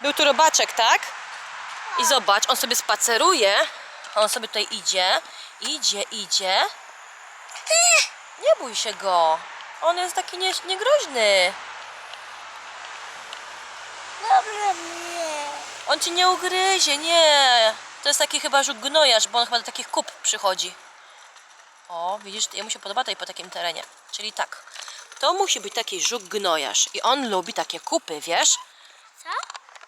Był tu robaczek, tak? I zobacz, on sobie spaceruje. On sobie tutaj idzie. Idzie, idzie. Nie bój się go. On jest taki nie, niegroźny. Dobra, nie. On ci nie ugryzie, nie. To jest taki chyba żuk gnojarz, bo on chyba do takich kup przychodzi. O, widzisz, jemu się podoba tutaj po takim terenie. Czyli tak, to musi być taki żuk gnojarz i on lubi takie kupy, wiesz?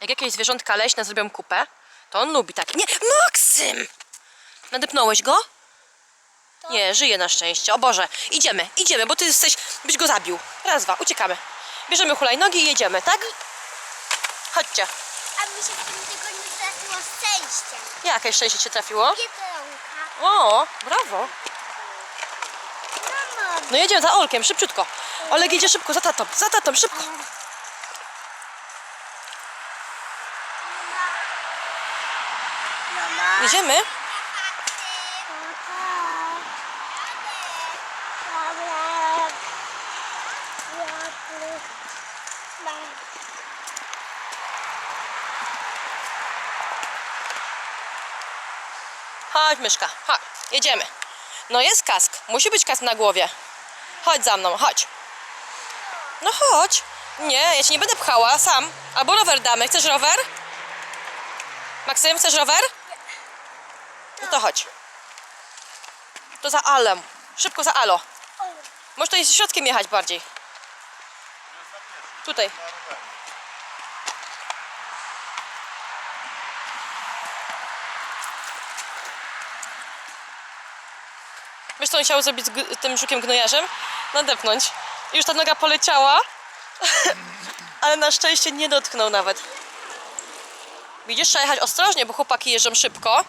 Jak jakieś zwierzątka leśne zrobią kupę, to on lubi takie. Nie, Maksym! Nadepnąłeś go? Nie, żyje na szczęście. O Boże, idziemy, idziemy, bo ty jesteś, byś go zabił. Raz, dwa, uciekamy. Bierzemy hulajnogi i jedziemy, tak? Chodźcie. A mi się w tym tygodniu trafiło szczęście. Jakie szczęście cię trafiło? Biedronka. O, brawo. Mamo. No jedziemy za Olkiem, szybciutko. Olek jedzie szybko, za tatą, za tatą, szybko. Mama. Jedziemy? Chodź, myszka, chodź, jedziemy. No jest kask, musi być kask na głowie. Chodź za mną, chodź. No chodź. Nie, ja cię nie będę pchała, sam. Albo rower damy. Chcesz rower? Maksym, chcesz rower? No to chodź. To za Alem. Szybko za Alo. Możesz tutaj środkiem jechać bardziej. Tutaj. Wiesz co on chciał zrobić z tym żukiem gnojarzem? Nadepnąć. I już ta noga poleciała, ale na szczęście nie dotknął nawet. Widzisz, trzeba jechać ostrożnie, bo chłopaki jeżdżą szybko.